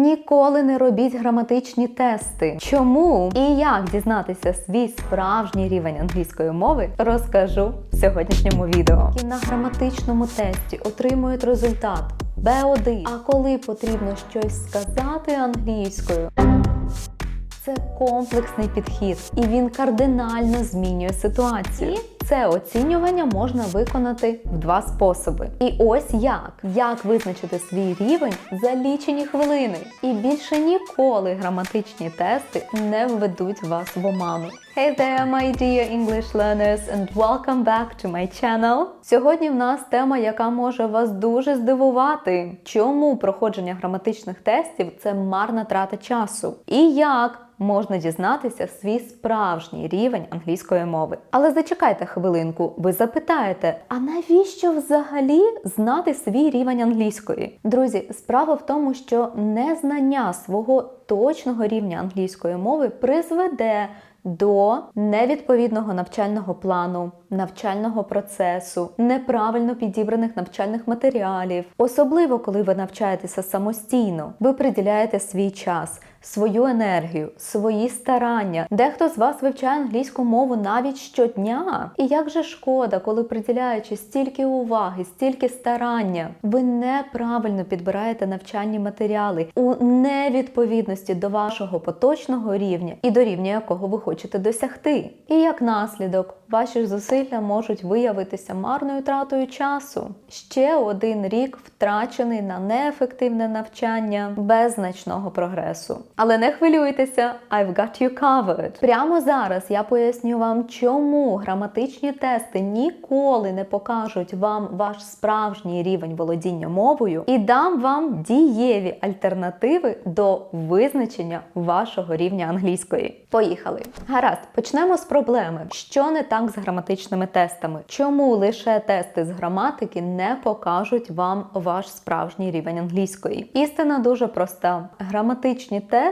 Ніколи не робіть граматичні тести. Чому і як дізнатися свій справжній рівень англійської мови, розкажу в сьогоднішньому відео. І на граматичному тесті отримують результат B1. А коли потрібно щось сказати англійською. Це комплексний підхід, і він кардинально змінює ситуацію. І це оцінювання можна виконати в два способи. І ось як: як визначити свій рівень за лічені хвилини. І більше ніколи граматичні тести не введуть вас в оману. Hey there, my dear English learners, and welcome back to my channel. Сьогодні в нас тема, яка може вас дуже здивувати. Чому проходження граматичних тестів це марна трата часу? І як можна дізнатися свій справжній рівень англійської мови. Але зачекайте хвилинку, ви запитаєте, а навіщо взагалі знати свій рівень англійської? Друзі, справа в тому, що незнання свого точного рівня англійської мови призведе до невідповідного навчального плану, навчального процесу, неправильно підібраних навчальних матеріалів, особливо коли ви навчаєтеся самостійно, ви приділяєте свій час. Свою енергію, свої старання. Дехто з вас вивчає англійську мову навіть щодня. І як же шкода, коли приділяючи стільки уваги, стільки старання, ви неправильно підбираєте навчальні матеріали у невідповідності до вашого поточного рівня і до рівня якого ви хочете досягти. І як наслідок, ваші зусилля можуть виявитися марною тратою часу. Ще один рік втрачений на неефективне навчання без значного прогресу. Але не хвилюйтеся, I've got you covered. Прямо зараз я поясню вам, чому граматичні тести ніколи не покажуть вам ваш справжній рівень володіння мовою і дам вам дієві альтернативи до визначення вашого рівня англійської. Поїхали. Гаразд, почнемо з проблеми. Що не так з граматичними тестами? Чому лише тести з граматики не покажуть вам ваш справжній рівень англійської? Істина дуже проста. Граматичні тести,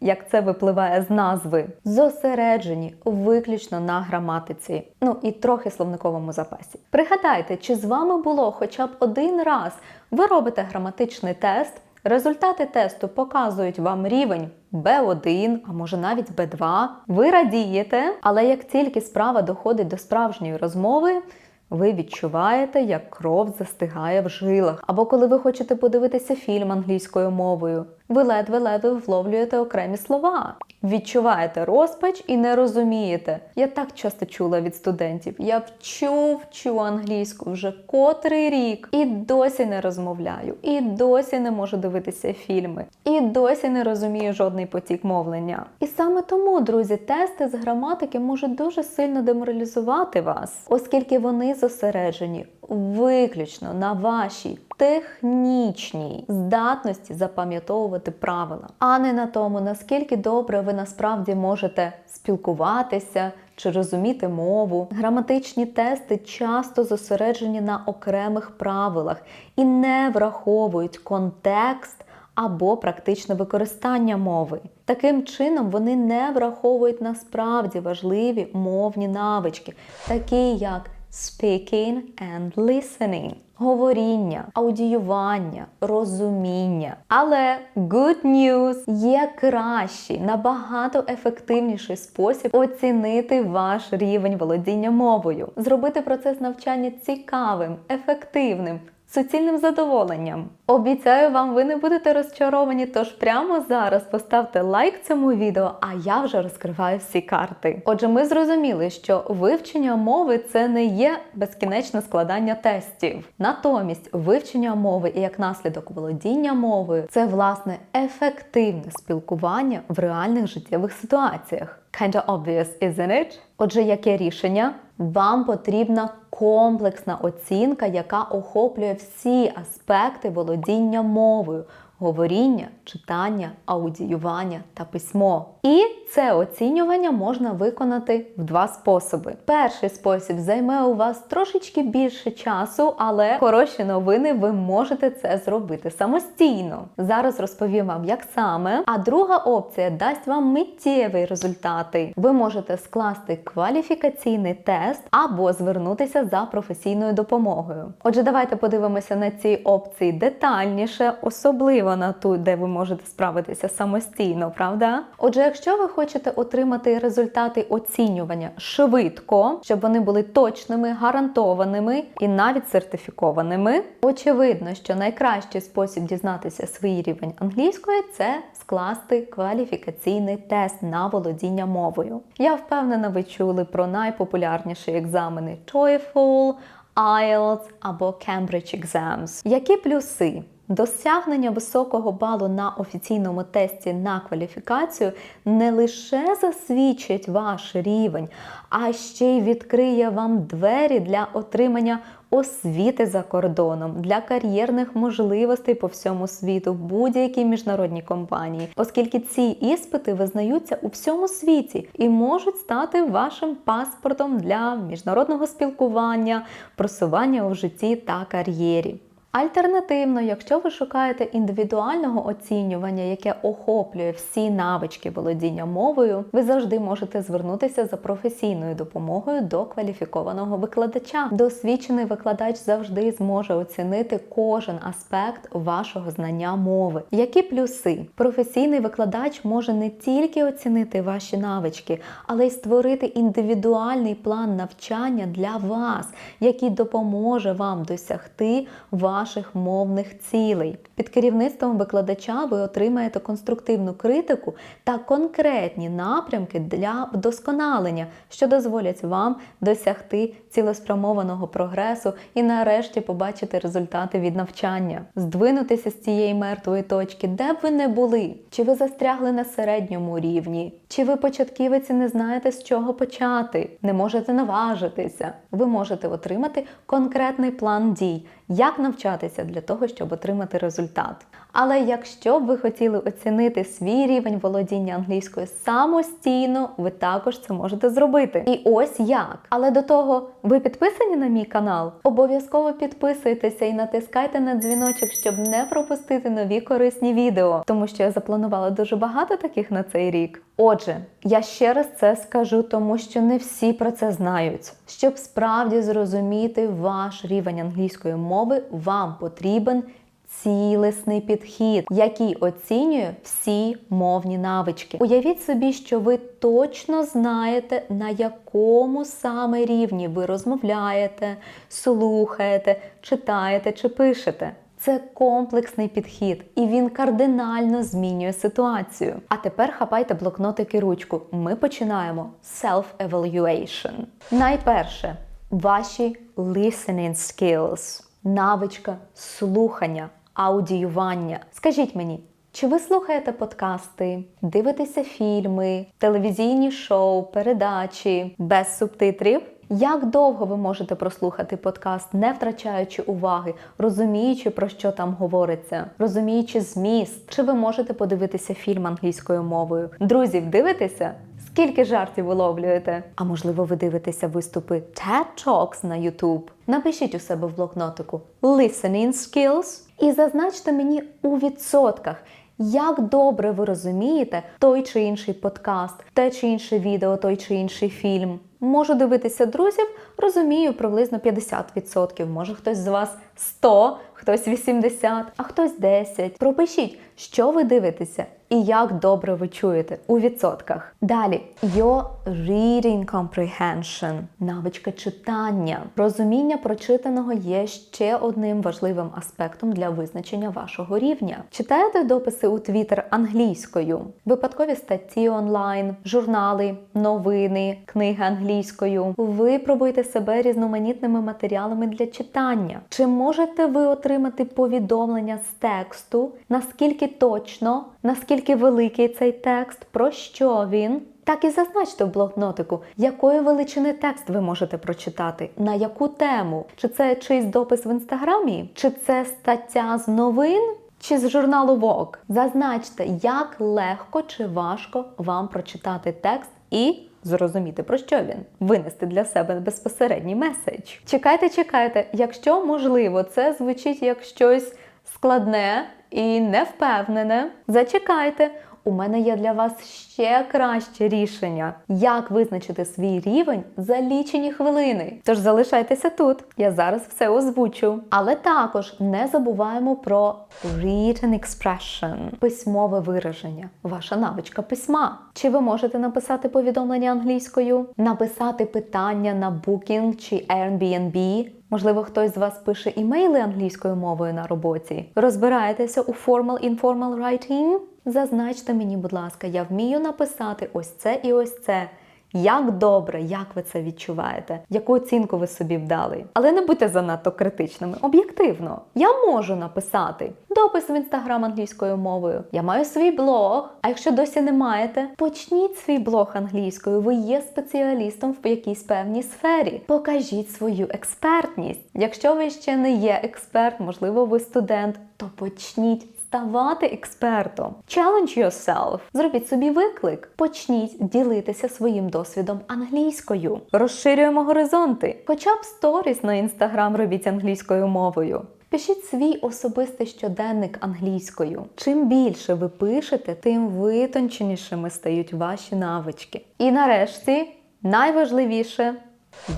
як це випливає з назви, зосереджені виключно на граматиці. Ну і трохи словниковому запасі. Пригадайте, чи з вами було хоча б один раз ви робите граматичний тест. Результати тесту показують вам рівень B1, а може навіть B2. Ви радієте, але як тільки справа доходить до справжньої розмови, ви відчуваєте, як кров застигає в жилах. Або коли ви хочете подивитися фільм англійською мовою, ви ледве-ледве вловлюєте окремі слова. Відчуваєте розпач і не розумієте. Я так часто чула від студентів. Я вчу, вчу англійську вже котрий рік і досі не розмовляю, і досі не можу дивитися фільми, і досі не розумію жодний потік мовлення. І саме тому, друзі, тести з граматики можуть дуже сильно деморалізувати вас, оскільки вони зосереджені виключно на вашій технічній здатності запам'ятовувати правила, а не на тому, наскільки добре ви насправді можете спілкуватися чи розуміти мову. Граматичні тести часто зосереджені на окремих правилах і не враховують контекст. Або практичне використання мови. Таким чином, вони не враховують насправді важливі мовні навички, такі як speaking and listening, говоріння, аудіювання, розуміння. Але good news є кращий, набагато ефективніший спосіб оцінити ваш рівень володіння мовою, зробити процес навчання цікавим, ефективним. Суцільним задоволенням. Обіцяю вам, ви не будете розчаровані, тож прямо зараз поставте лайк цьому відео, а я вже розкриваю всі карти. Отже, ми зрозуміли, що вивчення мови це не є безкінечне складання тестів. Натомість, вивчення мови і як наслідок володіння мовою це власне ефективне спілкування в реальних життєвих ситуаціях. Kinda obvious, isn't it? Отже, яке рішення? Вам потрібна комплексна оцінка, яка охоплює всі аспекти володіння мовою. Говоріння, читання, аудіювання та письмо. І це оцінювання можна виконати в два способи. Перший спосіб займе у вас трошечки більше часу, але хороші новини ви можете це зробити самостійно. Зараз розповім вам, як саме. А друга опція дасть вам миттєві результати. Ви можете скласти кваліфікаційний тест або звернутися за професійною допомогою. Отже, давайте подивимося на ці опції детальніше, особливо вона тут, де ви можете справитися самостійно, правда? Отже, якщо ви хочете отримати результати оцінювання швидко, щоб вони були точними, гарантованими і навіть сертифікованими, очевидно, що найкращий спосіб дізнатися свій рівень англійської це скласти кваліфікаційний тест на володіння мовою. Я впевнена, ви чули про найпопулярніші екзамени TOEFL, IELTS або Cambridge Exams. Які плюси? Досягнення високого балу на офіційному тесті на кваліфікацію не лише засвідчить ваш рівень, а ще й відкриє вам двері для отримання освіти за кордоном, для кар'єрних можливостей по всьому світу в будь-якій міжнародній компанії, оскільки ці іспити визнаються у всьому світі і можуть стати вашим паспортом для міжнародного спілкування, просування у житті та кар'єрі. Альтернативно, якщо ви шукаєте індивідуального оцінювання, яке охоплює всі навички володіння мовою, ви завжди можете звернутися за професійною допомогою до кваліфікованого викладача. Досвідчений викладач завжди зможе оцінити кожен аспект вашого знання мови. Які плюси? Професійний викладач може не тільки оцінити ваші навички, але й створити індивідуальний план навчання для вас, який допоможе вам досягти ваших ваших мовних цілей. Під керівництвом викладача ви отримаєте конструктивну критику та конкретні напрямки для вдосконалення, що дозволять вам досягти цілеспрямованого прогресу і нарешті побачити результати від навчання, здвинутися з цієї мертвої точки, де б ви не були, чи ви застрягли на середньому рівні, чи ви початківець і не знаєте з чого почати, не можете наважитися. Ви можете отримати конкретний план дій, як навчатися для того, щоб отримати результат. Але якщо б ви хотіли оцінити свій рівень володіння англійською самостійно, ви також це можете зробити. І ось як. Але до того, ви підписані на мій канал? Обов'язково підписуйтеся і натискайте на дзвіночок, щоб не пропустити нові корисні відео, тому що я запланувала дуже багато таких на цей рік. Отже, я ще раз це скажу, тому що не всі про це знають. Щоб справді зрозуміти ваш рівень англійської мови, вам потрібен цілісний підхід, який оцінює всі мовні навички. Уявіть собі, що ви точно знаєте, на якому саме рівні ви розмовляєте, слухаєте, читаєте чи пишете. Це комплексний підхід, і він кардинально змінює ситуацію. А тепер хапайте блокнотик і ручку. Ми починаємо self-evaluation. Найперше, ваші listening skills, навичка слухання, аудіювання. Скажіть мені. Чи ви слухаєте подкасти, дивитеся фільми, телевізійні шоу, передачі без субтитрів? Як довго ви можете прослухати подкаст, не втрачаючи уваги, розуміючи, про що там говориться, розуміючи зміст? Чи ви можете подивитися фільм англійською мовою? Друзів, дивитеся? Скільки жартів виловлюєте? А можливо, ви дивитеся виступи TED Talks на YouTube? Напишіть у себе в блокнотику Listening Skills і зазначте мені у відсотках. Як добре ви розумієте той чи інший подкаст, те чи інше відео, той чи інший фільм? Можу дивитися друзів, розумію приблизно 50%. Може хтось з вас 100, хтось 80, а хтось 10. Пропишіть, що ви дивитеся і як добре ви чуєте у відсотках. Далі your reading comprehension, навичка читання. Розуміння прочитаного є ще одним важливим аспектом для визначення вашого рівня. Читаєте дописи у Twitter англійською, випадкові статті онлайн, журнали, новини, книги англійською. Випробуйте себе різноманітними матеріалами для читання. Чи можете ви отримати повідомлення з тексту, наскільки точно, наскільки великий цей текст, про що він? Так і зазначте в блокнотику, якої величини текст ви можете прочитати, на яку тему, чи це чийсь допис в інстаграмі, чи це стаття з новин, чи з журналу Vogue. Зазначте, як легко чи важко вам прочитати текст і зрозуміти, про що він, винести для себе безпосередній меседж. Чекайте, чекайте, якщо можливо, це звучить як щось складне і не впевнене, зачекайте. У мене є для вас ще краще рішення, як визначити свій рівень за лічені хвилини. Тож залишайтеся тут, я зараз все озвучу. Але також не забуваємо про written expression, письмове вираження, ваша навичка письма. Чи ви можете написати повідомлення англійською, написати питання на Booking чи Airbnb? Можливо, хтось з вас пише імейли англійською мовою на роботі. Розбираєтеся у formal-informal writing? Зазначте мені, будь ласка, я вмію написати ось це і ось це. Як добре, як ви це відчуваєте? Яку оцінку ви собі вдали? Але не будьте занадто критичними. Об'єктивно, я можу написати допис в інстаграм англійською мовою. Я маю свій блог. А якщо досі не маєте, почніть свій блог англійською. Ви є спеціалістом в якійсь певній сфері. Покажіть свою експертність. Якщо ви ще не є експерт, можливо, ви студент, то почніть ставати експертом. Challenge yourself. Зробіть собі виклик. Почніть ділитися своїм досвідом англійською. Розширюємо горизонти. Хоча б сторіс на інстаграм робіть англійською мовою. Пишіть свій особистий щоденник англійською. Чим більше ви пишете, тим витонченішими стають ваші навички. І нарешті найважливіше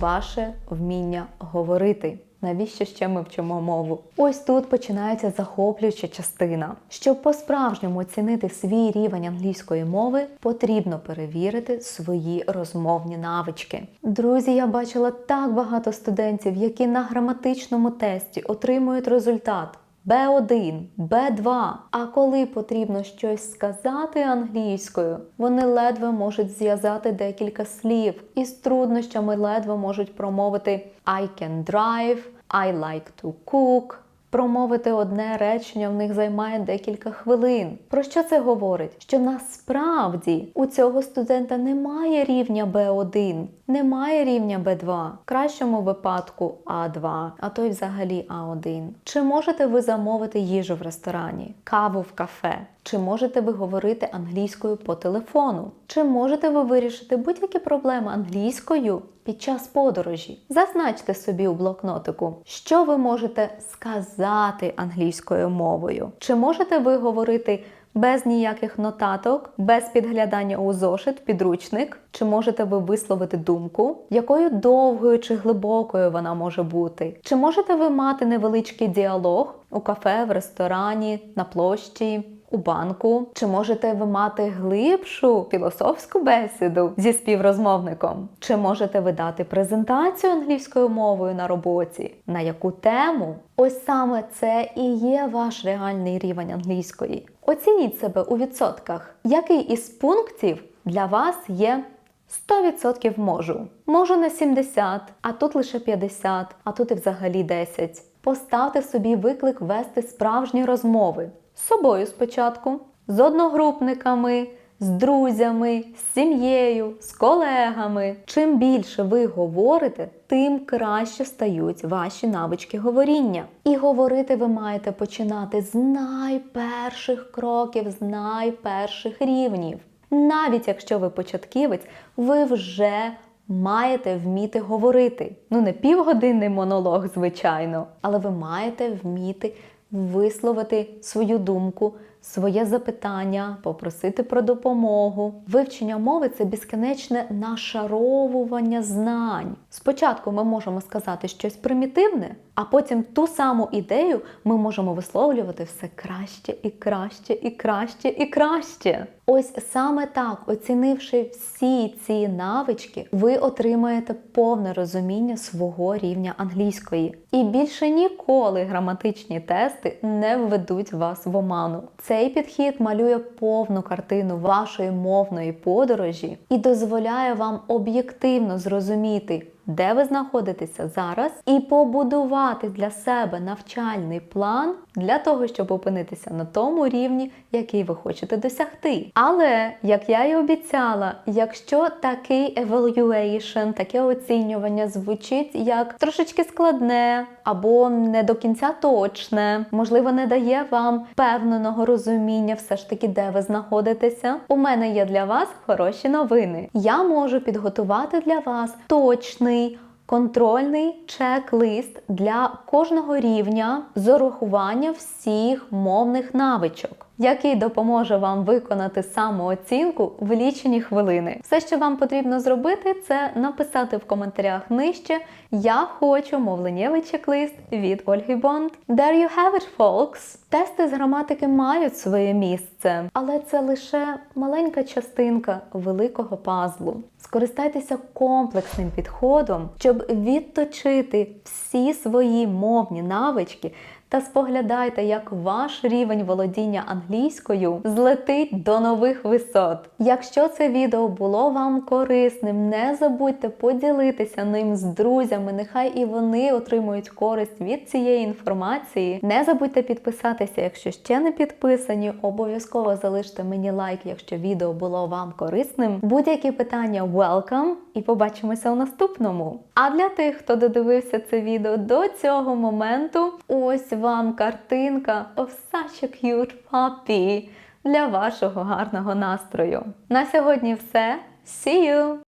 ваше вміння говорити. Навіщо ще ми вчимо мову? Ось тут починається захоплююча частина. Щоб по-справжньому оцінити свій рівень англійської мови, потрібно перевірити свої розмовні навички. Друзі, я бачила так багато студентів, які на граматичному тесті отримують результат. Б1, Б2. А коли потрібно щось сказати англійською, вони ледве можуть зв'язати декілька слів і з труднощами ледве можуть промовити I can drive, I like to cook. Промовити одне речення в них займає декілька хвилин. Про що це говорить? Що насправді у цього студента немає рівня Б1, немає рівня Б2, в кращому випадку А2, а то й взагалі А1. Чи можете ви замовити їжу в ресторані, каву в кафе? Чи можете ви говорити англійською по телефону? Чи можете ви вирішити будь-які проблеми англійською під час подорожі? Зазначте собі у блокнотику, що ви можете сказати англійською мовою. Чи можете ви говорити без ніяких нотаток, без підглядання у зошит, підручник? Чи можете ви висловити думку, якою довгою чи глибокою вона може бути? Чи можете ви мати невеличкий діалог у кафе, в ресторані, на площі? У банку, чи можете ви мати глибшу філософську бесіду зі співрозмовником? Чи можете ви дати презентацію англійською мовою на роботі? На яку тему? Ось саме це і є ваш реальний рівень англійської. Оцініть себе у відсотках, який із пунктів для вас є 100% можу. Можу на 70, а тут лише 50, а тут і взагалі 10. Поставте собі виклик вести справжні розмови з собою спочатку, з одногрупниками, з друзями, з сім'єю, з колегами. Чим більше ви говорите, тим краще стають ваші навички говоріння. І говорити ви маєте починати з найперших кроків, з найперших рівнів. Навіть якщо ви початківець, ви вже маєте вміти говорити. Ну, не півгодинний монолог, звичайно, але ви маєте вміти висловити свою думку, своє запитання, попросити про допомогу. Вивчення мови це безкінечне нашаровування знань. Спочатку ми можемо сказати щось примітивне, а потім ту саму ідею ми можемо висловлювати все краще і краще, і краще, і краще. Ось саме так, оцінивши всі ці навички, ви отримаєте повне розуміння свого рівня англійської. І більше ніколи граматичні тести не введуть вас в оману. Цей підхід малює повну картину вашої мовної подорожі і дозволяє вам об'єктивно зрозуміти, де ви знаходитеся зараз, і побудувати для себе навчальний план для того, щоб опинитися на тому рівні, який ви хочете досягти. Але як я і обіцяла, якщо такий evaluation, таке оцінювання звучить як трошечки складне або не до кінця точне, можливо, не дає вам певненого розуміння, все ж таки, де ви знаходитеся. У мене є для вас хороші новини. Я можу підготувати для вас точний контрольний чек-лист для кожного рівня з урахування всіх мовних навичок, який допоможе вам виконати самооцінку в лічені хвилини. Все, що вам потрібно зробити, це написати в коментарях нижче Я хочу мовленнєвий чек-лист від Ольги Бонд. There you have it, folks! Тести з граматики мають своє місце, але це лише маленька частинка великого пазлу. Скористайтеся комплексним підходом, щоб відточити всі свої мовні навички та споглядайте, як ваш рівень володіння англійською злетить до нових висот. Якщо це відео було вам корисним, не забудьте поділитися ним з друзями. Нехай і вони отримують користь від цієї інформації. Не забудьте підписатися, якщо ще не підписані. Обов'язково залиште мені лайк, якщо відео було вам корисним. Будь-які питання welcome і побачимося у наступному. А для тих, хто додивився це відео до цього моменту, ось вам картинка of such a cute puppy для вашого гарного настрою. На сьогодні все. See you!